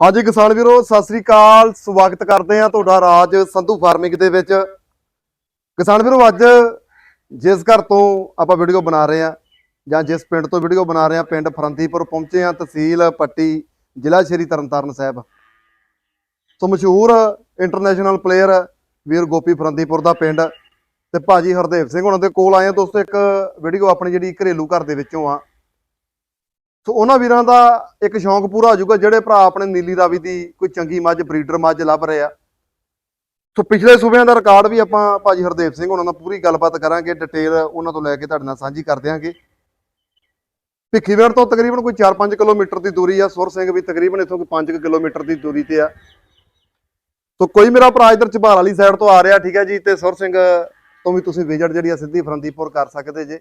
ਹਾਂਜੀ ਕਿਸਾਨ ਵੀਰੋ, ਸਤਿ ਸ੍ਰੀ ਅਕਾਲ। ਸਵਾਗਤ ਕਰਦੇ ਆ ਤੁਹਾਡਾ ਰਾਜ ਸੰਧੂ ਫਾਰਮਿੰਗ ਦੇ ਵਿੱਚ। ਕਿਸਾਨ ਵੀਰੋ, ਅੱਜ ਜਿਸ ਘਰ ਤੋਂ ਆਪਾਂ ਵੀਡੀਓ ਬਣਾ ਰਹੇ ਆ ਜਾਂ ਜਿਸ ਪਿੰਡ ਤੋਂ ਵੀਡੀਓ ਬਣਾ ਰਹੇ ਆ ਪਿੰਡ ਫਰੰਦੀਪੁਰ ਪਹੁੰਚੇ ਆ ਤਹਿਸੀਲ ਪੱਟੀ, ਜ਼ਿਲ੍ਹਾ ਸ਼੍ਰੀ ਤਰਨਤਾਰਨ ਸਾਹਿਬ। ਸੋ ਮਸ਼ਹੂਰ ਇੰਟਰਨੈਸ਼ਨਲ ਪਲੇਅਰ ਵੀਰ ਗੋਪੀ ਫਰੰਦੀਪੁਰ ਦਾ ਪਿੰਡ ਤੇ ਭਾਜੀ ਹਰਦੇਵ ਸਿੰਘ ਉਹਨਾਂ ਦੇ ਕੋਲ ਆਏ ਆ ਦੋਸਤੋ, ਇੱਕ ਵੀਡੀਓ ਆਪਣੀ ਜਿਹੜੀ ਘਰੇਲੂ ਘਰ ਦੇ ਵਿੱਚੋਂ ਆ। ਸੋ ਉਹਨਾਂ ਵੀਰਾਂ ਦਾ ਇੱਕ ਸ਼ੌਂਕ ਪੂਰਾ ਹੋ ਜਾਊਗਾ, ਜਿਹੜੇ ਭਰਾ ਆਪਣੇ ਨੀਲੀ ਰਾਵੀ ਦੀ ਕੋਈ ਚੰਗੀ ਮੱਝ, ਬਰੀਡਰ ਮੱਝ ਲੱਭ ਰਹੇ ਆ। ਸੋ ਪਿਛਲੇ ਸੂਬਿਆਂ ਦਾ ਰਿਕਾਰਡ ਵੀ ਆਪਾਂ ਭਾਜੀ ਹਰਦੇਵ ਸਿੰਘ ਉਹਨਾਂ ਨਾਲ ਪੂਰੀ ਗੱਲਬਾਤ ਕਰਾਂਗੇ, ਡਿਟੇਲ ਉਹਨਾਂ ਤੋਂ ਲੈ ਕੇ ਤੁਹਾਡੇ ਨਾਲ ਸਾਂਝੀ ਕਰ ਦਿਆਂਗੇ। ਭਿੱਖੀਵਿੰਡ ਤੋਂ ਤਕਰੀਬਨ ਕੋਈ 4-5 ਕਿਲੋਮੀਟਰ ਦੀ ਦੂਰੀ ਆ, ਸੁਰ ਸਿੰਘ ਵੀ ਤਕਰੀਬਨ ਇੱਥੋਂ ਕੋਈ 5 ਕਿਲੋਮੀਟਰ ਦੀ ਦੂਰੀ ਤੇ ਆ। ਸੋ ਕੋਈ ਮੇਰਾ ਭਰਾ ਇਧਰ ਚਬਾਰ ਵਾਲੀ ਸਾਈਡ ਤੋਂ ਆ ਰਿਹਾ, ਠੀਕ ਹੈ ਜੀ, ਤੇ ਸੁਰ ਸਿੰਘ ਤੋਂ ਵੀ ਤੁਸੀਂ ਵਿਜ਼ਿਟ ਜਿਹੜੀ ਆ ਸਿੱਧੀ ਫਰੰਦੀਪੁਰ ਕਰ ਸਕਦੇ ਜੇ।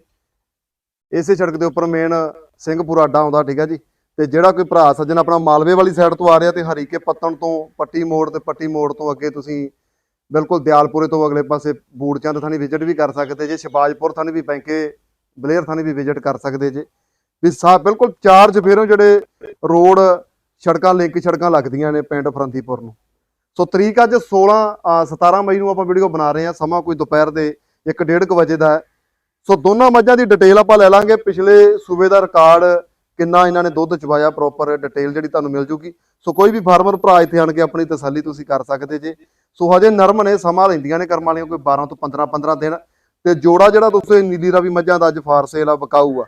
ਇਸੇ ਸੜਕ ਦੇ ਉੱਪਰ ਮੇਨ ਸਿੰਘਪੁਰ ਅੱਡਾ ਆਉਂਦਾ ਠੀਕ ਹੈ ਜੀ। ਤੇ ਜਿਹੜਾ ਕੋਈ ਭਰਾ ਸੱਜਣ ਆਪਣਾ ਮਾਲਵੇ ਵਾਲੀ ਸਾਈਡ ਤੋਂ ਆ ਰਿਹਾ ਤੇ ਹਰੀਕੇ ਪੱਤਣ ਤੋਂ ਪੱਟੀ ਮੋੜ ਤੇ ਪੱਟੀ ਮੋੜ ਤੋਂ ਅੱਗੇ ਤੁਸੀਂ ਬਿਲਕੁਲ ਦਿਆਲਪੁਰੇ ਤੋਂ ਅਗਲੇ ਪਾਸੇ ਬੂੜਚੰਦ ਥਾਣੀ ਵਿਜ਼ਿਟ ਵੀ ਕਰ ਸਕਦੇ ਜੇ ਸ਼ਿਵਾਜਪੁਰ ਥਾਣੀ ਵੀ ਬੈਂਕੇ ਬਲੇਅਰ ਥਾਣੀ ਵੀ ਵਿਜ਼ਿਟ ਕਰ ਸਕਦੇ ਜੇ। ਵੀ ਸਾ ਬਿਲਕੁਲ ਚਾਰ ਚਫੇਰੋਂ ਜਿਹੜੇ ਰੋਡ ਸੜਕਾਂ ਲਿੰਕ ਸੜਕਾਂ ਲੱਗਦੀਆਂ ਨੇ ਪਿੰਡ ਫਰੰਦੀਪੁਰ ਨੂੰ। ਸੋ ਤਰੀਕ ਅੱਜ 16 ਅ, 17 ਮਈ ਨੂੰ ਆਪਾਂ ਵੀਡੀਓ ਬਣਾ ਰਹੇ ਹਾਂ। ਸਮਾਂ ਕੋਈ ਦੁਪਹਿਰ ਦੇ 1:30 ਵਜੇ ਦਾ ਹੈ। ਸੋ ਦੋਨਾਂ ਮੱਝਾਂ ਦੀ ਡਿਟੇਲ ਆਪਾਂ ਲੈ ਲਾਂਗੇ। ਪਿਛਲੇ ਸੂਬੇ ਦਾ ਰਿਕਾਰਡ ਕਿੰਨਾ ਇਹਨਾਂ ਨੇ ਦੁੱਧ ਚਵਾਇਆ ਪ੍ਰੋਪਰ ਡਿਟੇਲ ਜਿਹੜੀ ਤੁਹਾਨੂੰ ਮਿਲ ਜੂਗੀ। ਸੋ ਕੋਈ ਵੀ ਫਾਰਮਰ ਭਰਾ ਇੱਥੇ ਆਣ ਕੇ ਆਪਣੀ ਤਸੱਲੀ ਤੁਸੀਂ ਕਰ ਸਕਦੇ ਜੇ। ਸੋ ਹਜੇ ਨਰਮ ਨੇ ਸਮਾਂ ਲੈਂਦੀਆਂ ਨੇ ਕਰਮ ਵਾਲੀਆਂ ਕੋਈ 12 ਤੋਂ 15 15 ਦਿਨ। ਤੇ ਜੋੜਾ ਜਿਹੜਾ ਦੋਸਤੋ ਇਹ ਨੀਲੀ ਰਾਵੀ ਮੱਝਾਂ ਦਾ ਅੱਜ ਫਾਰ ਸੇਲ ਆ ਵਿਕਾਊ ਆ।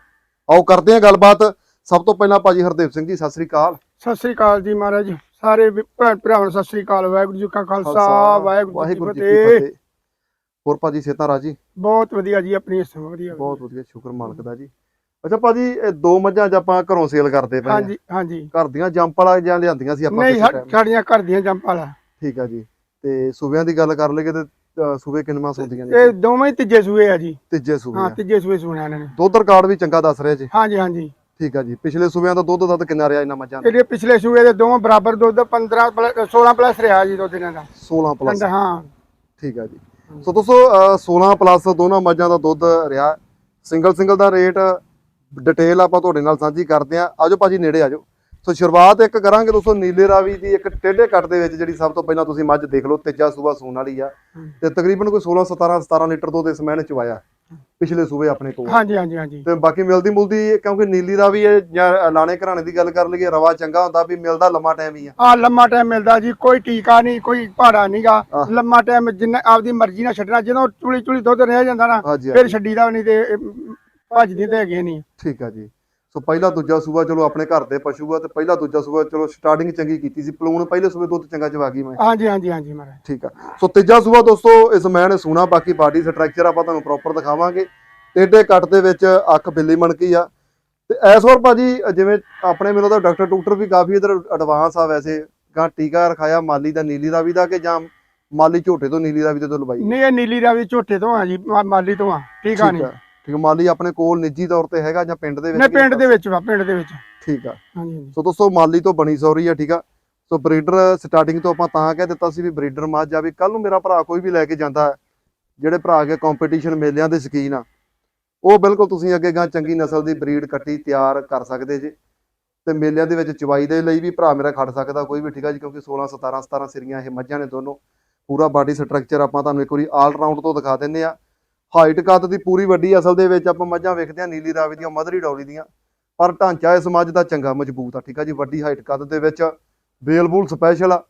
ਆਓ ਕਰਦੇ ਹਾਂ ਗੱਲਬਾਤ। ਸਭ ਤੋਂ ਪਹਿਲਾਂ ਭਾਜੀ ਹਰਦੇਵ ਸਿੰਘ ਜੀ ਸਤਿ ਸ੍ਰੀ ਅਕਾਲ। ਸਤਿ ਸ੍ਰੀ ਅਕਾਲ ਜੀ ਮਹਾਰਾਜ। ਸਾਰੇ ਭੈਣ ਭਰਾਵਾਂ ਨੂੰ ਸਤਿ ਸ੍ਰੀ ਅਕਾਲ ਵਾਹਿਗੁਰੂ ਜੀ ਕਾ ਖਾਲਸਾ ਵਾਹਿਗੁਰੂ ਜੀ ਕੀ ਫਤਿਹ। ਹੋਰ ਭਾਜੀ ਸੇਤਾ ਰਾਜੀ? ਬਹੁਤ ਵਧੀਆ ਜੀ ਆਪਣੀ ਇਸ ਵਧੀਆ। ਬਹੁਤ ਵਧੀਆ ਸ਼ੁਕਰ ਮਾਲਕ ਦਾ ਜੀ। ਅੱਛਾ ਭਾਜੀ ਇਹ ਦੋ ਮੱਝਾਂ ਅੱਜ ਆਪਾਂ ਘਰੋਂ ਸੇਲ ਕਰਦੇ ਪਏ ਹਾਂ ਹਾਂਜੀ ਹਾਂਜੀ। ਘਰ ਦੀਆਂ ਜੰਪ ਵਾਲਾ ਜਾਂ ਲਿਆਂਦੀਆਂ ਸੀ ਆਪਾਂ ਨਹੀਂ? ਸਾਡੀਆਂ ਘਰ ਦੀਆਂ ਜੰਪਾਲਾ ਠੀਕ ਆ ਜੀ। ਤੇ ਸੂਬਿਆਂ ਦੀ ਗੱਲ ਕਰ ਲਈਏ ਤੇ ਸੂਬੇ ਕਿੰਨਵਾਂ ਸੁਣਦੀਆਂ ਇਹ ਨੇ ਦੋਵੇਂ ਹੀ ਤੀਜੇ ਸੂਏ ਆ ਜੀ। ਤੀਜੇ ਸੂਬੇ ਹਾਂ। ਤੀਜੇ ਸੂਏ ਸੁਣਿਆ ਇਹਨਾਂ ਨੇ। ਦੁੱਧ ਰਿਕਾਰਡ ਵੀ ਚੰਗਾ ਦੱਸ ਰਿਹਾ ਜੀ। ਹਾਂਜੀ ਹਾਂਜੀ। ਠੀਕ ਆ ਜੀ। ਪਿਛਲੇ ਸੂਬਿਆਂ ਦਾ ਦੁੱਧ ਦੱਧ ਕਿੰਨਾ ਰਿਹਾ ਇਹਨਾਂ ਮੱਝਾਂ ਦਾ? ਇਹਦੇ ਪਿਛਲੇ ਸੂਏ ਦੇ ਦੋਵੇਂ ਬਰਾਬਰ ਦੁੱਧ 15 ਪਲੱਸ 16 ਪਲੱਸ ਰਿਹਾ ਜੀ ਦੁੱਧ ਇਹਨਾਂ ਦਾ। 16 ਪਲੱਸ। ਹਾਂ। ਠੀਕ ਆ ਜੀ। ਸੋ ਦੋਸਤੋ ਅ, 16 ਪਲੱਸ ਦੋਨਾਂ ਮੱਝਾਂ ਦਾ ਦੁੱਧ ਰਿਹਾ। ਸਿੰਗਲ ਸਿੰਗਲ ਦਾ ਰੇਟ ਡਿਟੇਲ ਆਪਾਂ ਤੁਹਾਡੇ ਨਾਲ ਸਾਂਝੀ ਕਰਦੇ ਆ ਆਜੋ ਭਾਜੀ ਨੇੜੇ ਆਜੋ। ਸੋ ਸ਼ੁਰੂਆਤ ਇੱਕ ਕਰਾਂਗੇ ਦੋਸਤੋ ਨੀਲੇ ਰਾਵੀ ਦੀ ਇੱਕ ਟੇਢੇ ਕੱਟ ਦੇ ਵਿੱਚ ਜਿਹੜੀ ਸਭ ਤੋਂ ਪਹਿਲਾਂ ਤੁਸੀਂ ਮੱਝ ਦੇਖ ਲਓ ਤੇਜਾ ਸੂਬਾ ਸੂਣ ਵਾਲੀ ਆ। ਤੇ ਤਕਰੀਬਨ ਕੋਈ 16 17 17 ਲੀਟਰ ਦੁੱਧ ਇਸ ਮਹੀਨੇ ਚਵਾਇਆ ਪਿਛਲੇ ਸੂਬੇ ਆਪਣੇ ਕੋਲ ਹਾਂਜੀ ਹਾਂਜੀ ਹਾਂਜੀ। ਤੇ ਬਾਕੀ ਮਿਲਦੀ ਮੁਲਦੀ ਕਿਉਂਕਿ ਨੀਲੀ ਦਾ ਵੀ ਹੈ ਜਾਂ ਲਾਣੇ ਘਰਾਣੇ ਦੀ ਗੱਲ ਕਰ ਲਈਏ ਰਵਾ ਚੰਗਾ ਹੁੰਦਾ ਵੀ ਮਿਲਦਾ ਲੰਮਾ ਟਾਈਮ ਹੀ ਆ। ਆ ਲੰਮਾ ਟਾਈਮ ਮਿਲਦਾ ਜੀ ਕੋਈ ਟੀਕਾ ਨਹੀਂ ਕੋਈ ਭਾੜਾ ਨਹੀਂਗਾ। ਲੰਮਾ ਟਾਈਮ ਜਿੰਨਾ ਆਪਦੀ ਮਰਜ਼ੀ ਨਾਲ ਛੱਡਣਾ ਜਦੋਂ ਚੁਲੀ ਚੁਲੀ ਦੁੱਧ ਰਹਿ ਜਾਂਦਾ ਨਾ ਫਿਰ ਛੱਡੀਦਾ ਨਹੀਂ ਤੇ ਭੱਜਦੀ ਤੇ ਹੈਗੇ ਨਹੀਂ। ਠੀਕ ਆ ਜੀ। ਸੋ ਪਹਿਲਾ ਦੂਜਾ ਸੂਬਾ ਚਲੋ ਆਪਣੇ ਘਰ ਦੇ ਪਸ਼ੂ ਆ ਤੇ ਪਹਿਲਾ ਦੂਜਾ ਸੂਬਾ ਚਲੋ ਸਟਾਰਟਿੰਗ ਚੰਗੀ ਕੀਤੀ ਸੀ। ਪਲੂਣ ਪਹਿਲੇ ਸੂਬੇ ਦੁੱਧ ਚੰਗਾ ਚਵਾ ਗਈ ਮੈਂ। ਹਾਂਜੀ ਹਾਂਜੀ ਹਾਂਜੀ ਮਹਾਰਾਜ। ਠੀਕ ਆ। ਸੋ ਤੀਜਾ ਸੂਬਾ ਦੋਸਤੋ ਇਸ ਮੈਂ ਨੇ ਸੂਣਾ ਬਾਕੀ ਬਾਡੀ ਸਟਰਕਚਰ ਆਪਾਂ ਤੁਹਾਨੂੰ ਪ੍ਰੋਪਰ ਦਿਖਾਵਾਂਗੇ। ਟੇਢੇ ਕੱਟ ਦੇ ਵਿੱਚ ਅੱਖ ਬਿੱਲੀ ਮਣਕੀ ਆ। ਤੇ ਇਸ ਵਾਰ ਭਾਜੀ ਜਿਵੇਂ ਆਪਣੇ ਮੈਨੂੰ ਤਾਂ ਡਾਕਟਰ ਡਾਕਟਰ ਵੀ ਕਾਫੀ ਇਧਰ ਐਡਵਾਂਸ ਆ ਵੈਸੇ। ਗਾ ਟੀਕਾ ਰਖਾਇਆ ਮਾਲੀ ਦਾ ਨੀਲੀ ਰਾਵੀ ਦਾ ਕਿ ਜਾਂ ਮਾਲੀ ਝੋਟੇ ਤੋਂ ਨੀਲੀ ਦੇ ਤੋਂ ਲਵਾਈ? ਨਹੀਂ ਇਹ ਨੀਲੀ ਰਾਵੀ ਝੋਟੇ ਤੋਂ ਆ ਜੀ ਮਾ- ਮਾਲੀ ਤੋਂ ਆ ਠੀਕ ਆ। ਨਹੀਂ। ਠੀਕ ਮਾਲੀ ਆਪਣੇ ਕੋਲ ਨਿੱਜੀ ਤੌਰ ਤੇ ਹੈਗਾ ਜਾਂ ਪਿੰਡ ਦੇ ਵਿੱਚ ਨਹੀਂ ਪਿੰਡ? ਦੇ ਵਿੱਚ ਵਾ ਪਿੰਡ ਦੇ ਵਿੱਚ। ਠੀਕ ਆ। ਹਾਂਜੀ ਸੋ ਦੋਸਤੋ ਮਾਲੀ ਤੋਂ ਬਣੀ ਸੌਰੀ ਆ ਠੀਕ ਆ। ਸੋ ਬਰੀਡਰ ਸਟਾਰਟਿੰਗ ਤੋਂ ਆਪਾਂ ਤਾਂ ਕਹਿ ਦਿੱਤਾ ਸੀ ਵੀ ਬਰੀਡਰ ਮੱਝ ਆ ਵੀ ਕੱਲ ਨੂੰ ਮੇਰਾ ਭਰਾ ਕੋਈ ਵੀ ਲੈ ਕੇ ਜਾਂਦਾ ਜਿਹੜੇ ਭਰਾ ਕੇ ਕੰਪੀਟੀਸ਼ਨ ਮੇਲਿਆਂ ਦੇ ਸ਼ਕੀਨ ਆ ਉਹ ਬਿਲਕੁਲ ਤੁਸੀਂ ਅੱਗੇ ਗਾਂ ਚੰਗੀ ਨਸਲ ਦੀ ਬਰੀਡ ਕੱਟੀ ਤਿਆਰ ਕਰ ਸਕਦੇ ਜੇ। ਤੇ ਮੇਲਿਆਂ ਦੇ ਵਿੱਚ ਚਵਾਈ ਦੇ ਲਈ ਵੀ ਭਰਾ ਮੇਰਾ ਖੜ ਸਕਦਾ ਕੋਈ ਵੀ ਠੀਕ ਆ ਜੀ ਕਿਉਂਕਿ 16 17 17 ਸਿਰੀਆਂ ਇਹ ਮੱਝਾਂ ਨੇ ਦੋਨੋਂ। ਪੂਰਾ ਬਾਡੀ ਸਟਰਕਚਰ ਆਪਾਂ ਤੁਹਾਨੂੰ ਇੱਕ ਵਾਰੀ ਆਲ ਰਾਊਂਡ ਤੋਂ ਦਿਖਾ ਦਿੰਨੇ ਆ। ਹਾਈਟ ਕੱਦ ਦੀ ਪੂਰੀ ਵੱਡੀ ਅਸਲ ਦੇ ਵਿੱਚ ਆਪਾਂ ਮੱਝਾਂ ਵੇਖਦੇ ਆ ਨੀਲੀ ਰਾਵੀ ਦੀਆਂ ਮਧਰੀ ਡੌਲੀ ਦੀਆਂ। ਪਰ ਢਾਂਚਾ ਇਸ ਮੱਝ ਦਾ ਚੰਗਾ ਮਜ਼ਬੂਤ ਆ ਠੀਕ ਆ ਜੀ? ਵੱਡੀ ਹਾਈਟ ਕੱਦ ਦੇ ਵਿੱਚ ਬੇਲ ਬੂਲ ਸਪੈਸ਼ਲ ਆ।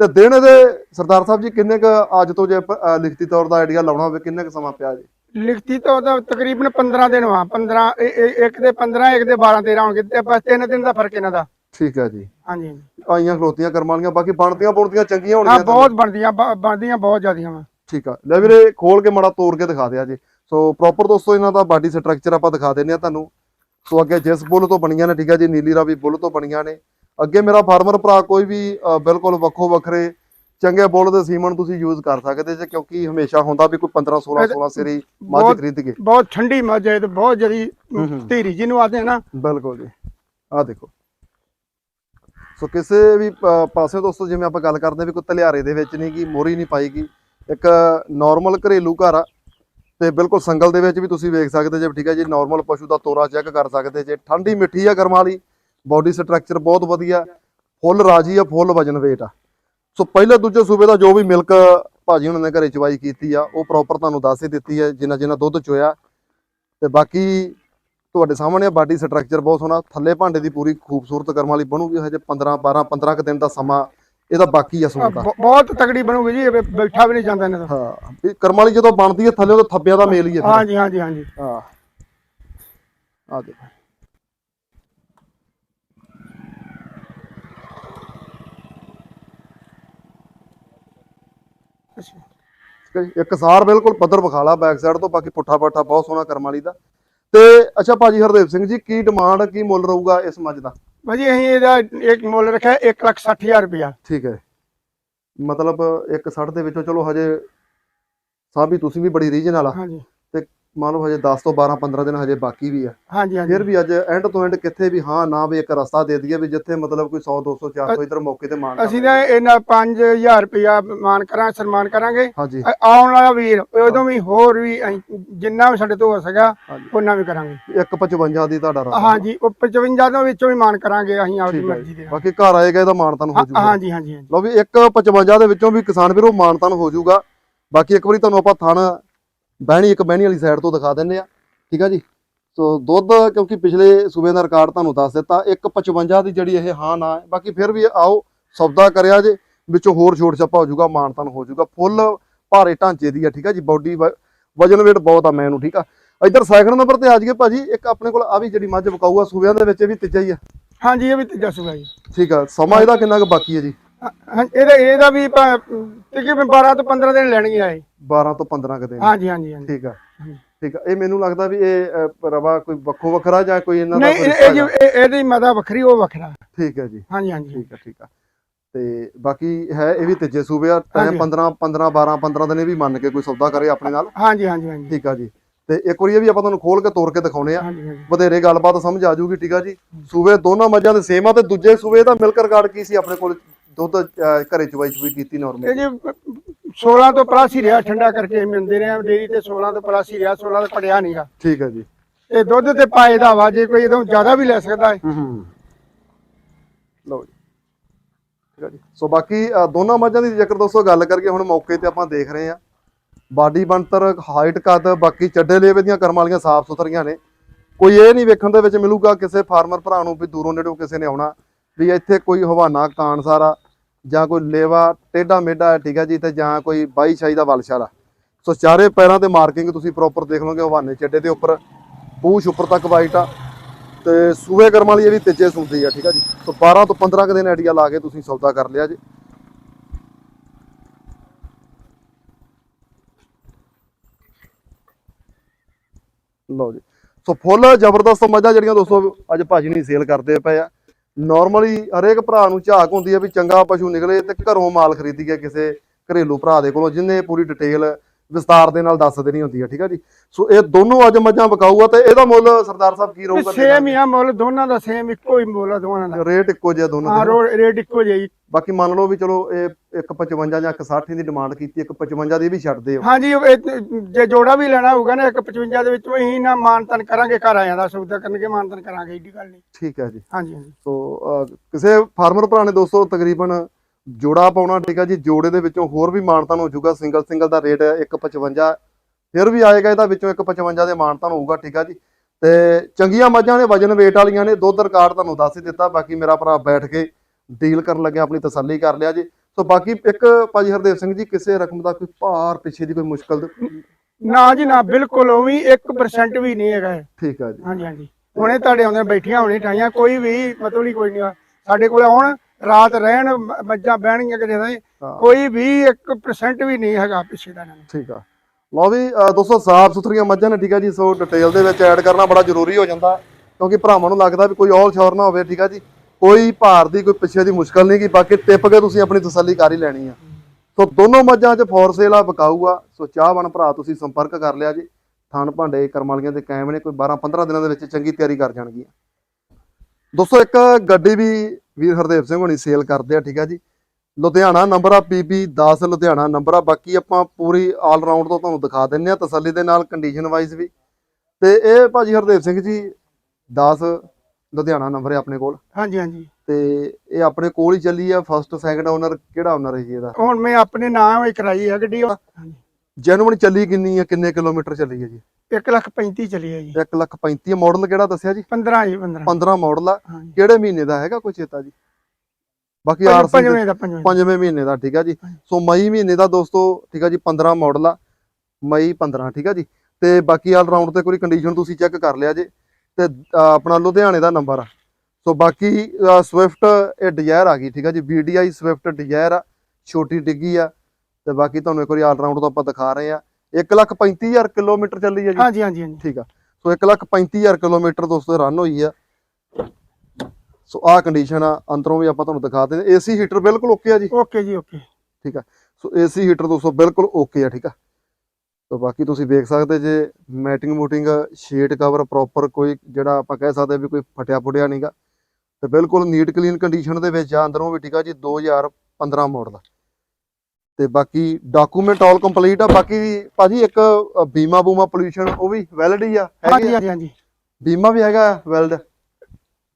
ਤੇ ਦਿਨ ਦੇ ਸਰਦਾਰ ਸਾਹਿਬ ਜੀ ਕਿੰਨੇ ਕ ਅੱਜ ਤੋਂ ਜੇ ਲਿਖਤੀ ਤੌਰ ਦਾ ਆਈਡੀਆ ਲਾਉਣਾ ਹੋਵੇ ਕਿੰਨੇ ਕ ਸਮਾਂ ਪਿਆ ਜੀ? ਲਿਖਤੀ ਤੋਂ ਤਾਂ ਤਕਰੀਬਨ 15 ਦਿਨ ਵਾ 15 ਇਹ- ਇਹ- ਇੱਕ ਦੇ 15 ਇੱਕ ਦੇ 12 13 ਹੋਣਗੇ। ਤੇ ਬਸ ਤਿੰਨ ਦਿਨ ਦਾ ਫ਼ਰਕ ਇਹਨਾਂ ਦਾ। ਠੀਕ ਆ ਜੀ। ਹਾਂਜੀ। ਆਈਆਂ ਖਲੋਤੀਆਂ ਕਰਮਾਂ ਵਾਲੀਆਂ ਬਾਕੀ ਬਣਦੀਆਂ ਬੁਣਦੀਆਂ ਚੰਗੀਆਂ ਹਾਂ ਹੋਣਗੀਆਂ ਬਹੁਤ ਬਣਦੀਆਂ ਬਣਦੀਆਂ ਬਹੁਤ ਜ਼ਿਆਦੀਆਂ ਵਾ। ਠੀਕ ਆ। ਲੈ ਵੀਰੇ ਖੋਲ ਕੇ ਮੜਾ ਤੋੜ ਕੇ ਦਿਖਾ ਦਿਆ ਜੀ। ਸੋ ਪ੍ਰੋਪਰ ਦੋਸਤੋ ਇਹਨਾਂ ਦਾ ਬਾਡੀ ਸਟਰਕਚਰ ਆਪਾਂ ਦਿਖਾ ਦਿੰਨੇ ਆ ਤੁਹਾਨੂੰ। ਸੋ ਅੱਗੇ ਜਿਸ ਬੁੱਲ ਤੋਂ ਬਣੀਆਂ ਨੇ ਠੀਕ ਆ ਜੀ ਨੀਲੀ ਰਾਵੀ ਬੁੱਲ ਤੋਂ ਬਣੀਆਂ ਨੇ। ਅੱਗੇ ਮੇਰਾ ਫਾਰਮਰ ਭਰਾ ਕੋਈ ਵੀ ਬਿਲਕੁਲ ਵੱਖੋ ਵੱਖਰੇ ਚੰਗੇ ਬੁੱਲ ਦੇ ਸੀਮਨ ਤੁਸੀਂ ਯੂਜ਼ ਕਰ ਸਕਦੇ ਜੇ ਕਿਉਂਕਿ ਹਮੇਸ਼ਾ ਹੁੰਦਾ ਵੀ ਕੋਈ 15 16 16 ਸਿਰੀ ਮੱਝ ਖਰੀਦ ਕੇ। ਬਹੁਤ ਠੰਡੀ ਮੱਝ ਹੈ ਤੇ ਬਹੁਤ ਹੂੰ। ਧੀਰੀ ਜਿਹਨੂੰ ਆਦੇ ਨਾ। ਬਿਲਕੁਲ ਜੀ। ਆਹ ਦੇਖੋ। ਸੋ ਕਿਸੇ ਵੀ ਪਾਸੇ ਦੋਸਤੋ ਜਿਵੇਂ ਆਪਾਂ ਗੱਲ ਕਰਦੇ ਵੀ ਕੋਈ ਤਲਿਆਰੇ ਦੇ ਵਿੱਚ ਨਹੀਂ ਗੀ ਮੋਰੀ ਨਹੀਂ ਪਾਈਗੀ ਇੱਕ ਨਾਰਮਲ ਘਰੇਲੂ ਘਰ ਆ, ਤੇ ਬਿਲਕੁਲ ਸੰਗਲ ਦੇ ਵਿੱਚ ਵੀ ਤੁਸੀਂ ਵੇਖ ਸਕਦੇ ਜੇ, ਠੀਕ ਹੈ ਜੀ ਨਾਰਮਲ ਪਸ਼ੂ ਦਾ ਤੋਰਾ ਚੈੱਕ ਕਰ ਸਕਦੇ ਜੇ, ਠੰਡੀ ਮਿੱਠੀ ਆ ਕਰਮ ਵਾਲੀ ਬਾਡੀ ਸਟਰਕਚਰ ਬਹੁਤ ਵਧੀਆ, ਫੁੱਲ ਰਾਜੀ ਆ, ਫੁੱਲ ਵਜਨ weight ਆ। ਸੋ ਪਹਿਲੇ ਦੂਜੇ ਸੂਬੇ ਦਾ ਜੋ ਵੀ ਮਿਲਕ ਭਾਜੀ ਉਹਨਾਂ ਨੇ ਘਰੇ ਚਵਾਈ ਕੀਤੀ ਆ, ਉਹ ਪ੍ਰੋਪਰ ਤੁਹਾਨੂੰ ਦੱਸ ਹੀ ਦਿੱਤੀ ਹੈ ਜਿੰਨਾ ਜਿੰਨਾ ਦੁੱਧ ਚੋਇਆ। ਤੇ ਬਾਕੀ ਤੁਹਾਡੇ ਸਾਹਮਣੇ ਬਾਡੀ ਸਟਰਕਚਰ ਬਹੁਤ ਸੋਹਣਾ, ਥੱਲੇ ਭਾਂਡੇ ਦੀ ਪੂਰੀ ਖੂਬਸੂਰਤ ਕਰਮ ਵਾਲੀ ਬਣੂਗੀ, ਹਜੇ 15 12 15 ਕੁ ਦਿਨ ਦਾ ਸਮਾਂ ਇਹਦਾ ਬਾਕੀ ਆ ਆ, ਸੂਣ ਦਾ ਬ- ਬਹੁਤ ਤਕੜੀ ਬਣੂਗੀ ਜੀ ਬੈਠਾ ਵੀ ਨਹੀਂ ਜਾਂਦਾ ਇਹਨਾਂ ਦਾ। ਹਾਂ ਇਹ ਕਰਮ ਵਾਲੀ ਜਦੋਂ ਬਣਦੀ ਹੈ ਥੱਲੇ ਉਹ ਥੱਬਿਆਂ ਦਾ ਮੇਲ ਹੀ ਹੈ। ਹਾਂਜੀ ਹਾਂਜੀ ਹਾਂਜੀ। ਹਾਂ। ਆ ਦੇਖੋ। ਇੱਕ ਸਾਰ ਬਿਲਕੁਲ ਪੱਧਰ ਵਿਖਾਲਾ ਬੈਕ ਸਾਈਡ ਤੋਂ ਬਾਕੀ ਪੁੱਠਾ ਪੱਠਾ ਬਹੁਤ ਸੋਹਣਾ ਕਰਮ ਵਾਲੀ ਦਾ। ਤੇ ਅੱਛਾ ਭਾਜੀ ਹਰਦੇਵ ਸਿੰਘ ਜੀ ਕੀ ਡਿਮਾਂਡ ਕੀ ਮੁੱਲ ਰਹੂਗਾ ਇਸ ਮੱਝ ਦਾ? ਭਾਜੀ ਅਸੀਂ ਇਹਦਾ ਇੱਕ ਮੁੱਲ ਰੱਖਿਆ 1 ਲੱਖ 60 ਹਜ਼ਾਰ ਰੁਪਇਆ। ਠੀਕ ਹੈ। ਮਤਲਬ ਇੱਕ 60 ਦੇ ਵਿੱਚੋਂ ਚਲੋ ਹਜੇ ਸਾਬੀ ਤੁਸੀਂ ਵੀ ਬੜੀ ਰੀਜਨ ਵਾਲਾ ਹਾਂਜੀ। ਮੰਨ ਲਓ ਹਜੇ 10 ਤੋਂ 12 15 ਦਿਨ ਹਜੇ ਬਾਕੀ ਵੀ ਆ। ਹਾਂਜੀ ਹਾਂਜੀ। ਫਿਰ ਵੀ ਅੱਜ ਐਂਡ ਤੋਂ ਐਂਡ ਕਿੱਥੇ ਵੀ ਹਾਂ ਨਾ ਵੀ ਇੱਕ ਰਸਤਾ ਦੇ ਦਈਏ ਵੀ ਜਿੱਥੇ ਮਤਲਬ ਕੋਈ 100 200 400 ਇਧਰ ਮੌਕੇ ਤੇ ਮਾਨ ਅਸੀਂ ਤਾਂ ਇਹਨਾਂ 5000 ਰੁਪਇਆ ਮਾਨ ਕਰਾਂ ਸਨਮਾਨ ਕਰਾਂਗੇ। ਆਉਣ ਵਾਲਾ ਵੀਰ ਉਦੋਂ ਵੀ ਹੋਰ ਵੀ ਜਿੰਨਾ ਵੀ ਸਾਡੇ ਤੋਂ ਹੋ ਹਾਂਜੀ। ਉਹਨਾਂ ਵੀ ਕਰਾਂਗੇ। 155 ਦੀ ਤੁਹਾਡਾ ਰਸਤਾ। ਹਾਂਜੀ ਉਹ 55 ਦੇ ਵਿੱਚੋਂ ਵੀ ਮਾਨ ਕਰਾਂਗੇ ਅਸੀਂ ਆਪਣੀ ਮਰਜ਼ੀ ਦੇ। ਬਾਕੀ ਘਰ ਆਏਗਾ ਇਹਦਾ ਮਾਨਤਨ ਹੋ ਹਾਂ- ਜਾਊਗਾ ਹਾਂਜੀ ਹਾਂਜੀ ਲਓ ਵੀ 155 ਦੇ ਵਿੱਚੋਂ ਵੀ ਕਿਸਾਨ ਵੀਰੋ ਮਾਨਤਨ ਹੋ ਜਾਊਗਾ ਬਾਕੀ ਇੱਕ ਵਾਰੀ ਤੁਹਾਨੂੰ ਆਪਾਂ ਥਣ ਬਹਿਣੀ ਇੱਕ ਬਹਿਣੀ ਵਾਲੀ ਸਾਈਡ ਤੋਂ ਦਿਖਾ ਦਿੰਨੇ ਆ। ਠੀਕ ਆ ਜੀ? ਸੋ ਦੁੱਧ ਕਿਉਂਕਿ ਪਿਛਲੇ ਸੂਬੇ ਦਾ ਰਿਕਾਰਡ ਤੁਹਾਨੂੰ ਦੱਸ ਦਿੱਤਾ 155 ਦੀ ਜਿਹੜੀ ਇਹ ਹਾਂ ਨਾ ਹੈ। ਬਾਕੀ ਫਿਰ ਵੀ ਆਓ ਸੌਦਾ ਕਰਿਆ ਜੇ ਵਿੱਚੋਂ ਹੋਰ ਛੋਟ ਛੱਪਾ ਹੋ ਜਾਊਗਾ ਮਾਨਤਨ ਹੋ ਜਾਊਗਾ ਫੁੱਲ ਭਾਰੇ ਢਾਂਚੇ ਦੀ ਆ ਠੀਕ ਆ ਜੀ? ਬਾਡੀ ਵਜਨ weight ਬਹੁਤ ਆ ਮੈਨੂੰ ਠੀਕ ਆ? ਇੱਧਰ ਸੈਕਿੰਡ ਨੰਬਰ ਤੇ ਆ ਜਾਈਏ ਭਾਜੀ ਇੱਕ ਆਪਣੇ ਕੋਲ ਆ ਵੀ ਜਿਹੜੀ ਮੱਝ ਵਿਕਾਊ ਆ ਸੂਬਿਆਂ ਦੇ ਵਿੱਚ ਇਹ ਵੀ ਤੀਜਾ ਹੀ ਆ। ਹਾਂਜੀ ਇਹ ਵੀ ਤੀਜਾ ਸੂਗਾ ਜੀ। ਠੀਕ ਆ ਸਮਾਂ ਇਹਦਾ ਕਿੰਨਾ ਕੁ ਬਾਕੀ ਹੈ ਜੀ? ਹਾਂ- ਇਹਦਾ ਇਹਦਾ ਵੀ ਤਕਰੀਬਨ 12 ਤੋਂ 15 ਦਿਨ ਲੈਣਗੇ ਆਏ 12 ਤੋਂ 15 ਕੁ ਦਿਨ। ਹਾਂਜੀ ਹਾਂਜੀ ਹਾਂਜੀ। ਠੀਕ ਆ। ਹਾਂਜੀ। ਠੀਕ ਆ। ਇਹ ਮੈਨੂੰ ਲੱਗਦਾ ਵੀ ਇਹ ਅ, ਰਵਾ ਕੋਈ ਵੱਖੋ ਵੱਖਰਾ ਜਾਂ ਕੋਈ ਇਹਨਾਂ ਦਾ ਨਹੀਂ ਕੋਈ ਇਹ- ਰਿਸ਼ਤਾ ਇਹ ਜੀ- ਇਹ- ਇਹਦੀ ਮਾਦਾ ਵੱਖਰੀ ਉਹ ਵੱਖਰਾ। ਠੀਕ ਹੈ ਜੀ। ਹਾਂਜੀ ਹਾਂਜੀ। ਠੀਕ ਆ ਠੀਕ ਆ। ਤੇ ਬਾਕੀ ਹੈ ਇਹ ਵੀ ਤੀਜੇ ਸੂਬੇ ਆ। ਟਾਈਮ ਹਾਂਜੀ। 15 15 12 15 ਦਿਨ ਇਹ ਵੀ ਮੰਨ ਕੇ ਕੋਈ ਸੌਦਾ ਕਰੇ ਆਪਣੇ ਨਾਲ। ਹਾਂਜੀ ਹਾਂਜੀ ਹਾਂਜੀ। ਠੀਕ ਆ ਜੀ। ਤੇ ਇੱਕ ਵਾਰੀ ਇਹ ਵੀ ਆਪਾਂ ਤੁਹਾਨੂੰ ਖੋਲ ਕੇ ਤੋੜ ਕੇ ਦਿਖਾਉਣੇ ਆ। ਹਾਂਜੀ ਹਾਂਜੀ। ਗੱਲਬਾਤ ਸਮਝ ਆ ਜਾਊਗੀ ਠੀਕ ਆ ਜੀ। ਸੂਬੇ ਦੋਨਾਂ ਮੱਝਾਂ ਦੇ ਸੇਮ ਆ ਤੇ ਦੂਜੇ ਸੂਬੇ ਦਾ ਮਿਲਕ ਰਿਕਾਰਡ ਕੀ ਸੀ ਆਪਣੇ ਕੋਲ? ਦੁੱਧ ਘਰੇ ਚਵਾਈ ਚੁਈ ਕੀਤੀ ਇਹ ਨਾਰਮਲ ਜੀ 16 ਤੋਂ ਪਲੱਸ ਹੀ ਰਿਹਾ ਠੰਡਾ ਕਰਕੇ ਮਿਲਦੇ ਰਹੇ ਆ ਡੇਰੀ ਤੇ 16 ਤੋਂ ਪਲੱਸ ਹੀ ਰਿਹਾ 16 ਤੋਂ ਪੜਿਆ ਨਹੀਂਗਾ ਠੀਕ ਹੈ ਜੀ। ਇਹ ਦੁੱਧ ਤੇ ਪਾਏ ਦਾ ਵਾ ਜੇ ਕੋਈ ਇਹਦੋਂ ਜ਼ਿਆਦਾ ਵੀ ਲੈ ਸਕਦਾ ਹੈ। ਹੂੰ ਹੂੰ। ਲਓ ਜੀ। ਠੀਕ ਹੈ ਜੀ। ਸੋ ਬਾਕੀ ਅ, ਦੋਨਾਂ ਮੱਝਾਂ ਦੀ ਜੇਕਰ ਦੋਸਤੋ ਗੱਲ ਕਰਕੇ ਹੁਣ ਮੌਕੇ ਤੇ ਆਪਾਂ ਦੇਖ ਰਹੇ ਆ। ਬਾਡੀ ਬਣਤਰ ਹਾਈਟ ਕੱਦ ਬਾਕੀ ਚੱਡੇ ਲੇਵੇ ਦੀਆਂ ਕਰਮ ਵਾਲੀਆਂ ਸਾਫ਼ ਸੁਥਰੀਆਂ ਨੇ। ਕੋਈ ਇਹ ਨਹੀਂ ਵੇਖਣ ਦੇ ਵਿੱਚ ਮਿਲੂਗਾ ਕਿਸੇ ਫਾਰਮਰ ਭਰਾ ਨੂੰ ਵੀ ਦੂਰੋਂ ਨੇੜੋਂ ਕਿਸੇ ਨੇ ਆਉਣਾ। ਵੀ ਇੱਥੇ ਕੋਈ ਹਵਾਨਾ ਕਾਨ ਜਾਂ ਕੋਈ ਲੇਵਾ, ਟੇਢਾ ਮੇਢਾ ਠੀਕ ਹੈ ਜੀ ਤੇ ਜਾਂ ਕੋਈ ਬਾਈ ਛਾਈ ਦਾ ਵਲਸ਼ਾਲਾ ਸੋ ਚਾਰੇ ਪੈਰਾਂ ਤੇ ਮਾਰਕਿੰਗ ਤੁਸੀਂ ਪ੍ਰੋਪਰ ਦੇਖ ਲਓਗੇ, ਹਵਾਨੇ ਚੱਡੇ ਦੇ ਉੱਪਰ, ਪੂਛ ਉੱਪਰ ਤੱਕ ਵਾਈਟ ਆ। ਤੇ ਸੂਏ ਕਰਮ ਵਾਲੀ ਇਹ ਵੀ ਤੇਜੇ ਸੁਣਦੀ ਆ, ਠੀਕ ਆ ਜੀ। ਸੋ 12 ਤੋਂ 15 ਕੁ ਦਿਨ ਆਈਡੀਆ ਲਾ ਕੇ ਤੁਸੀਂ ਸੌਦਾ ਕਰ ਲਿਆ ਜੀ। ਲਓ ਜੀ। ਸੋ ਫੁੱਲ ਜ਼ਬਰਦਸਤ ਮੱਝਾਂ ਜਿਹੜੀਆਂ ਦੋਸਤੋ, ਅੱਜ ਭਾਜੀ ਨਹੀਂ ਸੇਲ ਕਰਦੇ ਪਏ ਆ। ਨਾਰਮਲੀ ਹਰੇਕ ਭਰਾ ਨੂੰ ਝਾਕ ਹੁੰਦੀ ਹੈ ਵੀ ਚੰਗਾ ਪਸ਼ੂ ਨਿਕਲੇ ਤੇ ਘਰੋਂ ਮਾਲ ਖਰੀਦੀਏ ਕਿਸੇ ਘਰੇਲੂ ਭਰਾ ਦੇ ਕੋਲੋਂ, ਜਿੰਨੇ ਪੂਰੀ ਡਿਟੇਲ ਵਿਸਤਾਰ ਦੇ ਨਾਲ ਦੱਸ ਦੇਣੀ ਹੁੰਦੀ ਆ ਠੀਕ ਆ ਜੀ? ਸੋ ਇਹ ਦੋਨੋਂ ਅੱਜ ਮੱਝਾਂ ਵਿਕਾਊ ਆ ਤੇ ਇਹਦਾ ਮੁੱਲ ਸਰਦਾਰ ਸਾਹਿਬ ਕੀ ਰਹੂਗਾ? ਸੇਮ ਹੀ ਆ ਮੁੱਲ ਦੋਨਾਂ ਦਾ ਸੇਮ ਇੱਕੋ ਹੀ ਮੁੱਲ ਆ ਦੋਨਾਂ ਦਾ। ਰੇਟ ਇੱਕੋ ਜਿਹਾ ਦੋਨੋਂ ਹਾਂ ਦੇ। ਰੋ ਰੇਟ ਇੱਕੋ ਜਿਹਾ ਜੀ। ਬਾਕੀ ਮੰਨ ਲਓ ਵੀ ਚਲੋ ਇਹ 155 ਜਾਂ 160 ਦੀ ਡਿਮਾਂਡ ਕੀਤੀ 155 ਦੀ ਵੀ ਛੱਡਦੇ ਹੋ। ਹਾਂਜੀ ਜੇ ਜੋੜਾ ਵੀ ਲੈਣਾ ਹੋਊਗਾ ਨਾ 155 ਦੇ ਵਿੱਚੋਂ ਹੀ ਨਾ ਮਾਨਤਨ ਕਰਾਂਗੇ ਘਰ ਆਇਆ ਦਾ ਸੌਦਾ ਕਰਨਗੇ ਮਾਨਤਨ ਕਰਾਂਗੇ ਏਡੀ ਗੱਲ ਨਹੀਂ। ਠੀਕ ਹੈ ਜੀ। ਹਾਂਜੀ ਹਾਂਜੀ। ਸੋ ਕਿਸੇ ਫਾਰਮਰ ਭਰਾ ਨੇ ਦੋਸਤੋ ਤਕਰੀਬਨ ਜੋੜਾ ਪਾਉਣਾ ਠੀਕ ਹੈ ਜੀ ਜੋੜੇ ਦੇ ਵਿੱਚੋਂ ਹੋਰ ਵੀ ਮਾਨਤਾਨ ਹੋ ਜਾਊਗਾ ਸਿੰਗਲ ਸਿੰਗਲ ਦਾ ਰੇਟ 155 ਫਿਰ ਵੀ ਆਏਗਾ ਇਹਦਾ ਵਿੱਚੋਂ 155 ਦੇ ਮਾਨਤਾਨ ਹੋਊਗਾ ਠੀਕ ਹੈ ਜੀ। ਤੇ ਚੰਗੀਆਂ ਮੱਝਾਂ ਨੇ ਵਜਨ weight ਵਾਲੀਆਂ ਨੇ ਦੁੱਧ ਰਿਕਾਰਡ ਤੁਹਾਨੂੰ ਦੱਸ ਹੀ ਦਿੱਤਾ ਬਾਕੀ ਮੇਰਾ ਭਰਾ ਬੈਠ ਕੇ ਡੀਲ ਕਰਨ ਲੱਗਿਆ ਆਪਣੀ ਤਸੱਲੀ ਕਰ ਲਿਆ ਜੀ। ਸੋ ਬਾਕੀ ਇੱਕ ਭਾਜੀ ਹਰਦੇਵ ਸਿੰਘ ਜੀ ਕਿਸੇ ਰਕਮ ਦਾ ਕੋਈ ਭਾਰ ਪਿੱਛੇ ਦੀ ਕੋਈ ਮੁਸ਼ਕਲ ਨਾ ਜੀ ਨਾ ਬਿਲਕੁਲ ਉਹ ਵੀ 1% ਵੀ ਨਹੀਂ ਹੈਗਾ। ਠੀਕ ਹੈ ਜੀ। ਹਾਂਜੀ ਹਾਂਜੀ। ਹੁਣੇ ਤੁਹਾਡੇ ਆਉਂਦੇ ਬੈਠੀਆਂ ਹੋਣੀ ਠਾਈਆਂ ਕੋਈ ਵੀ ਮਤਲਬ ਨਹੀਂ ਕੋਈ ਨਹੀਂ ਸਾਡੇ ਕੋਲ ਆਉਣ ਰਾਤ ਰਹਿਣ ਮ- ਮੱਝਾਂ ਬਹਿਣਗੀਆਂ ਕਿਤੇ ਦੇ ਹਾਂ। ਕੋਈ ਵੀ 1% ਵੀ ਨਹੀਂ ਹੈਗਾ ਪਿੱਛੇ ਦਾ ਇਹਨਾਂ ਨੂੰ। ਠੀਕ ਆ। ਲਓ ਵੀ ਦੋਸਤੋ ਸਾਫ਼ ਸੁਥਰੀਆਂ ਮੱਝਾਂ ਨੇ ਠੀਕ ਆ ਜੀ ਸੋ ਡਿਟੇਲ ਦੇ ਵਿੱਚ ਐਡ ਕਰਨਾ ਬੜਾ ਜ਼ਰੂਰੀ ਹੋ ਜਾਂਦਾ ਕਿਉਂਕਿ ਭਰਾਵਾਂ ਨੂੰ ਲੱਗਦਾ ਵੀ ਕੋਈ ਔਲ ਸ਼ੋਰ ਨਾ ਹੋਵੇ ਠੀਕ ਆ ਜੀ। ਕੋਈ ਭਾਰ ਦੀ ਕੋਈ ਪਿੱਛੇ ਦੀ ਮੁਸ਼ਕਲ ਨਹੀਂ ਕਿ ਬਾਕੀ ਟਿਪ ਕੇ ਤੁਸੀਂ ਆਪਣੀ ਤਸੱਲੀ ਕਰ ਹੀ ਲੈਣੀ ਆ। ਸੋ ਦੋਨੋਂ ਮੱਝਾਂ 'ਚ ਫੋਰ ਸੇਲ ਆ ਵਿਕਾਊ ਆ ਸੋ ਚਾਹਵਾਨ ਭਰਾ ਤੁਸੀਂ ਸੰਪਰਕ ਕਰ ਲਿਆ ਜੀ। ਥਣ ਭਾਂਡੇ ਕਰਮਾਲੀਆਂ ਦੇ ਕਾਇਮ ਨੇ ਕੋਈ 12 15 ਦਿਨਾਂ ਦੇ ਵਿੱਚ ਚੰਗੀ ਤਿਆਰੀ ਕਰ ਜਾਣਗੀਆਂ। ਦੋਸਤੋ ਇੱਕ ਗੱਡੀ ਵੀ ਵੀਰ ਹਰਦੇਵ ਸਿੰਘ ਹੋਣੀ ਸੇਲ ਕਰਦੇ ਆ ਠੀਕ ਆ ਜੀ। ਲੁਧਿਆਣਾ ਨੰਬਰ ਆ ਪੀਬੀ 10 ਲੁਧਿਆਣਾ ਨੰਬਰ ਆ। ਬਾਕੀ ਆਪਾਂ ਪੂਰੀ ਆਲ ਰਾਊਂਡ ਤੋਂ ਤੁਹਾਨੂੰ ਦਿਖਾ ਦਿੰਨੇ ਆ ਤਸੱਲੀ ਦੇ ਨਾਲ ਕੰਡੀਸ਼ਨ ਵਾਈਜ਼ ਵੀ। ਤੇ ਇਹ ਭਾਜੀ ਹਰਦੇਵ ਸਿੰਘ ਜੀ 10 ਲੁਧਿਆਣਾ ਨੰਬਰ ਹੈ ਆਪਣੇ ਕੋਲ। ਹਾਂਜੀ ਹਾਂਜੀ। ਤੇ ਇਹ ਆਪਣੇ ਕੋਲ ਹੀ ਚੱਲੀ ਆ ਫਸਟ ਸੈਕੰਡ ਓਨਰ ਕਿਹੜਾ ਓਨਰ ਹੈ ਜੀ ਇਹਦਾ? ਹੁਣ ਮੈਂ ਆਪਣੇ ਨਾਮ ਹੀ ਕਰਾਈ ਹੈ ਗੱਡੀ ਹਾਂਜੀ ਜੈਨੂਨ ਚੱਲੀ ਕਿੰਨੀ ਆ ਕਿੰਨੇ ਕਿਲੋਮੀਟਰ ਚੱਲੀ ਹੈ ਜੀ? 1 ਲੱਖ 35 ਚਲੀ ਹੈ ਜੀ। 1 ਲੱਖ 35 ਮਾਡਲ ਕਿਹੜਾ ਦੱਸਿਆ ਜੀ? 15 ਜੀ 15 15 ਮਾਡਲ ਆ। ਹਾਂਜੀ ਕਿਹੜੇ ਮਹੀਨੇ ਦਾ ਹੈਗਾ ਕੋਈ ਚੇਤਾ ਜੀ? ਬਾਕੀ ਪੰਜ- ਆਰਸੀ ਪੰਜਵੇਂ ਦਾ ਪੰਜਵੇਂ ਦਾ। ਪੰਜਵੇਂ ਮਹੀਨੇ ਦਾ ਠੀਕ ਆ ਜੀ। ਸੋ ਮਈ ਮਹੀਨੇ ਦਾ ਦੋਸਤੋ ਠੀਕ ਆ ਜੀ 15 ਮਾਡਲ ਆ। ਮਈ 15 ਠੀਕ ਆ ਜੀ। ਤੇ ਬਾਕੀ ਆਲ ਰਾਉਂਡ ਤੇ ਕੋਈ ਕੰਡੀਸ਼ਨ ਤੁਸੀਂ ਚੈੱਕ ਕਰ ਲਿਆ ਜੇ। ਤੇ ਅ, ਆਪਣਾ ਲੁਧਿਆਣੇ ਦਾ ਨੰਬਰ ਆ। ਸੋ ਬਾਕੀ ਸਵਿਫਟ ਇਹ ਡਿਜ਼ਾਇਰ ਆ ਗਈ ਠੀਕ ਆ ਜੀ। VDI ਸਵਿਫਟ ਡਿਜ਼ਾਇਰ ਆ। ਛੋਟੀ ਡਿੱਗੀ ਆ। ਤੇ ਬਾਕੀ ਤੁਹਾਨੂੰ ਇੱਕ ਵਾਰੀ ਆਲ ਰਾਉਂਡ ਤੋਂ ਆਪਾਂ ਦਿਖਾ ਰਹੇ ਆ 1 ਲੱਖ 35000 ਕਿਲੋਮੀਟਰ ਚੱਲੀ ਆ ਜੀ। ਹਾਂਜੀ ਹਾਂਜੀ ਹਾਂਜੀ। ਠੀਕ ਆ। ਸੋ 1 ਲੱਖ 35000 ਕਿਲੋਮੀਟਰ ਦੋਸਤੋ ਰਨ ਹੋਈ ਆ। ਸੋ ਆਹ ਕੰਡੀਸ਼ਨ ਆ ਅੰਦਰੋਂ ਵੀ ਆਪਾਂ ਤੁਹਾਨੂੰ ਦਿਖਾ ਦਿੰਦੇ ਏਸੀ ਹੀਟਰ ਬਿਲਕੁਲ ਓਕੇ ਆ ਜੀ। ਓਕੇ ਜੀ ਓਕੇ ਸੋ ਏਸੀ ਹੀਟਰ ਦੋਸਤੋ ਬਿਲਕੁਲ ਓਕੇ ਆ ਠੀਕ ਆ। ਸੋ ਬਾਕੀ ਤੁਸੀਂ ਵੇਖ ਸਕਦੇ ਜੇ ਮੈਟਿੰਗ ਮੂਟਿੰਗ ਸ਼ੀਟ ਕਵਰ ਪ੍ਰੋਪਰ ਕੋਈ ਜਿਹੜਾ ਆਪਾਂ ਕਹਿ ਸਕਦੇ ਵੀ ਕੋਈ ਫਟਿਆ ਫੁਟਿਆ ਨਹੀਂਗਾ ਤੇ ਬਿਲਕੁਲ ਨੀਟ ਕਲੀਨ ਕੰਡੀਸ਼ਨ ਦੇ ਵਿੱਚ ਆ ਅੰਦਰੋਂ ਵੀ ਠੀਕ ਆ ਜੀ 2015 ਮਾਡਲ ਤੇ ਬਾਕੀ ਡਾਕੂਮੈਂਟ ਆਲ ਕੰਪਲੀਟ ਆ ਬਾਕੀ ਭਾਜੀ ਇੱਕ ਬੀਮਾ ਬੂਮਾ ਪੋਲੂਸ਼ਨ ਉਹ ਵੀ ਵੈਲਿਡ ਹੀ ਆ ਹੈਗੀ ਹਾਂਜੀ? ਹਾਂਜੀ ਹਾਂਜੀ। ਬੀਮਾ ਵੀ ਹੈਗਾ ਵੈਲਿਡ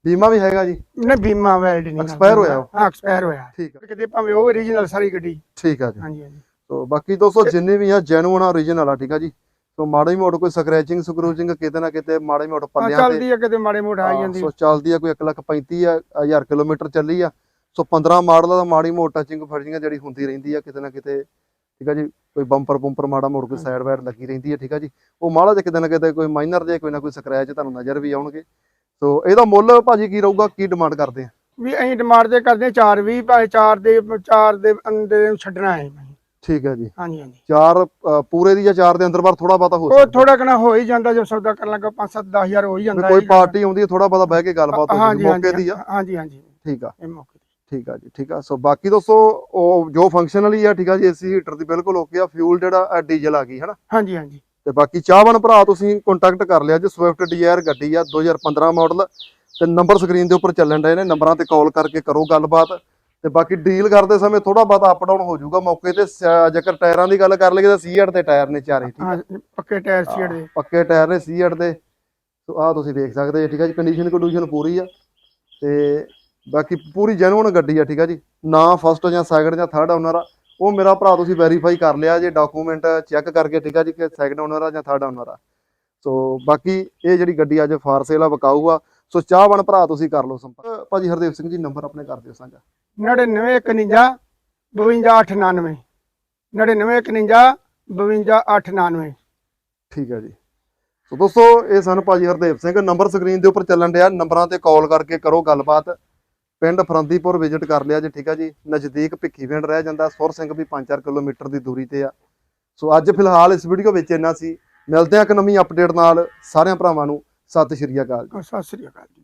ਬੀਮਾ ਵੀ ਹੈਗਾ ਜੀ? ਨਹੀਂ ਬੀਮਾ ਵੈਲਿਡ ਨਹੀਂ Expire ਹੋਇਆ ਉਹ? ਹਾਂ ਐਕਸਪਾਇਰ ਹੋਇਆ। ਠੀਕ ਆ। ਕਿਤੇ ਭਾਵੇਂ ਉਹ origignal ਸਾਰੀ ਗੱਡੀ। ਠੀਕ ਆ ਜੀ। ਹਾਂਜੀ ਹਾਂਜੀ। ਸੋ ਬਾਕੀ ਦੋਸਤੋ ਜਿੰਨੇ ਵੀ ਆ ਜੈਨੂਨ ਆ origignal ਆ ਠੀਕ ਆ ਜੀ? ਸੋ ਮਾੜਾ ਮੋੜ ਕੋਈ ਸਕ੍ਰੈਚਿੰਗ ਸਕਰੂਚਿੰਗ ਕਿਤੇ ਨਾ ਕਿਤੇ ਮਾੜਾ ਹਾਂ, ਪੱਲਿਆਂ ਤੇ ਚੱਲਦੀ ਆ ਕਿਤੇ ਮਾੜੇ ਮੋਟਾ ਆ ਜਾਂਦੀ ਸੋ ਚੱਲਦੀ ਆ ਕੋਈ 1 ਲੱਖ 35 ਹਜ਼ਾਰ ਕਿਲੋਮੀਟਰ ਚੱਲੀ ਆ। ਸੋ 15 ਮਾਡਲ ਦਾ ਮਾੜੀ ਮੋੜ ਟੱਚਿੰਗ ਫੜਿੰਗ ਜਿਹੜੀ ਹੁੰਦੀ ਰਹਿੰਦੀ ਆ ਕਿਤੇ ਨਾ ਕਿਤੇ ਠੀਕ ਆ ਜੀ ਕੋਈ ਬੰਪਰ ਬੰਪਰ ਮਾੜਾ ਮੋੜ ਕੋਈ ਸਾਈਡ ਵਾਈਡ ਲੱਗੀ ਰਹਿੰਦੀ ਆ ਠੀਕ ਆ ਜੀ। ਉਹ ਮਾੜਾ ਜਿਹਾ ਕਿਤੇ ਨਾ ਕਿਤੇ ਕੋਈ ਮਾਈਨਰ ਜੇ ਕੋਈ ਨਾ ਕੋਈ ਸਕ੍ਰੈਚ ਤੁਹਾਨੂੰ ਨਜ਼ਰ ਵੀ ਆਉਣਗੇ। ਸੋ ਇਹਦਾ ਮੁੱਲ ਭਾਜੀ ਕੀ ਰਹੂਗਾ ਕੀ ਡਿਮਾਂਡ ਕਰਦੇ ਆ? ਵੀ ਅਸੀਂ ਡਿਮਾਂਡ ਤੇ ਕਰਦੇ 4 20 ਭਾਵੇਂ 4 ਦੇ 4 ਦੇ ਅੰਦਰ ਛੱਡਣਾ ਹੈ ਠੀਕ ਹੈ ਜੀ। ਹਾਂਜੀ ਹਾਂਜੀ। ਚਾਰ ਪੂਰੇ ਦੀ ਜਾਂ ਚਾਰ ਦੇ ਅੰਦਰ ਬਾਰ ਥੋੜਾ ਬਹੁਤਾ ਹੋ ਉਹ ਸਕਦਾ। ਥੋੜਾ ਕਨਾ ਹੋ ਹੀ ਜਾਂਦਾ ਜੋ ਸੌਦਾ ਕਰਨ ਲੱਗਾ 5 7 10000 ਹੋ ਹੀ ਜਾਂਦਾ ਕੋਈ ਪਾਰਟੀ ਆਉਂਦੀ ਹੈ ਥੋੜਾ ਬਹੁਤਾ ਬਹਿ ਕੇ ਗੱਲਬਾਤ ਹੋ ਜਾਂਦੀ ਮੌਕੇ ਦੀ ਆ। ਹਾਂਜੀ ਹਾਂਜੀ। ਠੀਕ ਆ। ਇਹ ਮੌਕੇ। ਠੀਕ ਆ ਜੀ ਠੀਕ ਆ। ਸੋ ਬਾਕੀ ਦੋਸਤੋ ਉਹ ਜੋ ਫੰਕਸ਼ਨਲੀ ਆ ਠੀਕ ਆ ਜੀ ਏਸੀ ਹੀਟਰ ਦੀ ਬਿਲਕੁਲ ਓਕੇ ਆ। ਫਿਊਲ ਜਿਹੜਾ ਡੀਜ਼ਲ ਆ ਗਈ ਹਨਾ? ਹਾਂਜੀ ਹਾਂਜੀ। ਤੇ ਬਾਕੀ ਚਾਹਵਨ ਭਰਾ ਤੁਸੀਂ ਕੰਟੈਕਟ ਕਰ ਲਿਆ ਜੀ ਸਵਿਫਟ ਡਿਜ਼ਾਇਰ ਗੱਡੀ ਆ 2015 ਮਾਡਲ ਤੇ ਨੰਬਰ ਸਕਰੀਨ ਦੇ ਉੱਪਰ ਚੱਲਣ ਡਏ ਨੇ ਨੰਬਰਾਂ ਤੇ ਕਾਲ ਕਰਕੇ ਕਰੋ ਗੱਲਬਾਤ। ਤੇ ਬਾਕੀ ਡੀਲ ਕਰਦੇ ਸਮੇਂ ਥੋੜਾ ਬਹੁਤਾ ਅਪ ਡਾਊਨ ਹੋ ਜਾਊਗਾ ਮੌਕੇ ਤੇ। ਜੇਕਰ ਟਾਇਰਾਂ ਦੀ ਗੱਲ ਕਰ ਲਈਏ ਤਾਂ ਸੀਐਟ ਦੇ ਟਾਇਰ ਨੇ ਚਾਰੇ ਠੀਕ ਆ। ਹਾਂ ਪੱਕੇ ਟਾਇਰ ਸੀਟ ਦੇ। ਪੱਕੇ ਟਾਇਰ ਨੇ ਸੀਐਟ ਦੇ। ਸੋ ਆਹ ਤੁਸੀਂ ਵੇਖ ਸਕਦੇ ਜੀ ਠੀਕ ਆ ਜੀ ਕੰਡੀਸ਼ਨ ਕੰਡੀਸ਼ਨ ਪੂਰੀ ਆ। ਤੇ ਬਾਕੀ ਪੂਰੀ ਜੈਨੂਨ ਗੱਡੀ ਆ ਠੀਕ ਆ ਜੀ। ਨਾ ਫਸਟ ਜਾਂ ਸੈਕੰਡ ਜਾਂ ਥਰਡ ਓਨਰ ਆ। ਉਹ ਮੇਰਾ ਭਰਾ ਤੁਸੀਂ ਵੈਰੀਫਾਈ ਕਰ ਲਿਆ ਜੇ ਡਾਕੂਮੈਂਟ ਚੈੱਕ ਕਰਕੇ ਠੀਕ ਆ ਜੀ ਕਿ ਸੈਕੰਡ ਓਨਰ ਆ ਜਾਂ ਥਰਡ ਓਨਰ ਆ। ਸੋ ਬਾਕੀ ਇਹ ਜਿਹੜੀ ਗੱਡੀ ਅੱਜ ਫਾਰ ਸੇਲ ਆ ਵਿਕਾਊ ਆ। ਸੋ ਚਾਹਵਣ ਭਰਾ ਤੁਸੀਂ ਕਰ ਲਓ ਸੰਪਰਕ। ਭਾਜੀ ਹਰਦੇਵ ਸਿੰਘ ਜੀ ਨੰਬਰ ਆਪਣੇ ਕਰ ਦਿਓ ਸਾਂਝਾ। 9951 52899 9951 52899 ਠੀਕ ਹੈ ਜੀ। ਸੋ ਦੋਸਤੋ ਇਹ ਸਨ ਭਾਜੀ ਹਰਦੇਵ ਸਿੰਘ। ਨੰਬਰ ਸਕਰੀਨ ਦੇ ਉੱਪਰ ਚੱਲਣ ਡਿਆ। ਨੰਬਰਾਂ ਤੇ ਕਾਲ ਕਰਕੇ ਕਰੋ ਗੱਲਬਾਤ। ਪਿੰਡ ਫਰੰਦੀਪੁਰ ਵਿਜ਼ਿਟ ਕਰ ਲਿਆ ਜੀ, ਠੀਕ ਆ ਜੀ। ਨਜ਼ਦੀਕ ਭਿੱਖੀ ਪਿੰਡ ਰਹਿ ਜਾਂਦਾ, ਸੁਰ ਸਿੰਘ ਵੀ 5-4 ਕਿਲੋਮੀਟਰ ਦੀ ਦੂਰੀ ਤੇ ਆ। ਸੋ ਅੱਜ ਫਿਲਹਾਲ ਇਸ ਵੀਡੀਓ ਵਿੱਚ ਇੰਨਾ ਸੀ। ਮਿਲਦੇ ਆ ਇੱਕ ਨਵੀਂ ਅਪਡੇਟ ਨਾਲ। ਸਾਰਿਆਂ ਭਰਾਵਾਂ ਨੂੰ ਸਤਿ ਸ਼੍ਰੀ ਅਕਾਲ ਜੀ। ਸਤਿ ਸ੍ਰੀ ਅਕਾਲ ਜੀ।